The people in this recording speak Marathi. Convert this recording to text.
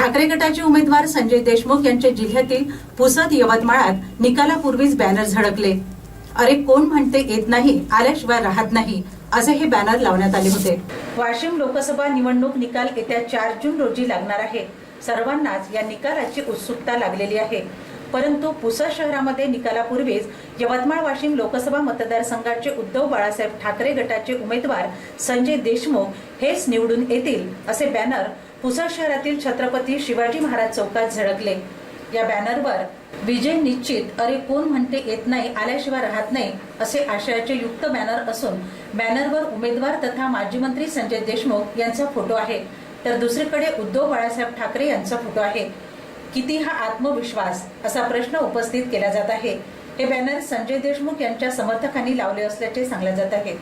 ठाकरे गटाचे उमेदवार संजय देशमुख यांचे जिल्ह्यातील पुसद यवतमाळात निकालापूर्वीच बॅनर झडकले अरे कोण म्हणते येत नाही आल्याशिवाय राहत नाही असे हे बॅनर लावण्यात आले होते. वाशिम लोकसभा निवडणूक निकाल येत्या चार जून रोजी लागणार आहे. सर्वांनाच या निकालाची उत्सुकता लागलेली आहे. परंतु पुसद शहरामध्ये निकालापूर्वीच यवतमाळ वाशिम लोकसभा मतदारसंघाचे उद्धव बाळासाहेब ठाकरे गटाचे उमेदवार संजय देशमुख हेच निवडून येतील असे बॅनर पुसद शहरातील छत्रपती शिवाजी महाराज चौकात झळकले. या बॅनरवर विजय निश्चित अरे कोण म्हणते येत नाही आल्याशिवाय राहत नाही असे आशयाचे युक्त बॅनर असून बॅनरवर उमेदवार तथा माजी मंत्री संजय देशमुख यांचा फोटो आहे. तर दुसरीकडे उद्धव बाळासाहेब ठाकरे यांचा फोटो आहे. किती हा आत्मविश्वास असा प्रश्न उपस्थित केला जात आहे? हे बॅनर संजय देशमुख यांच्या समर्थकांनी लावले असल्याचे सांगले जात आहे.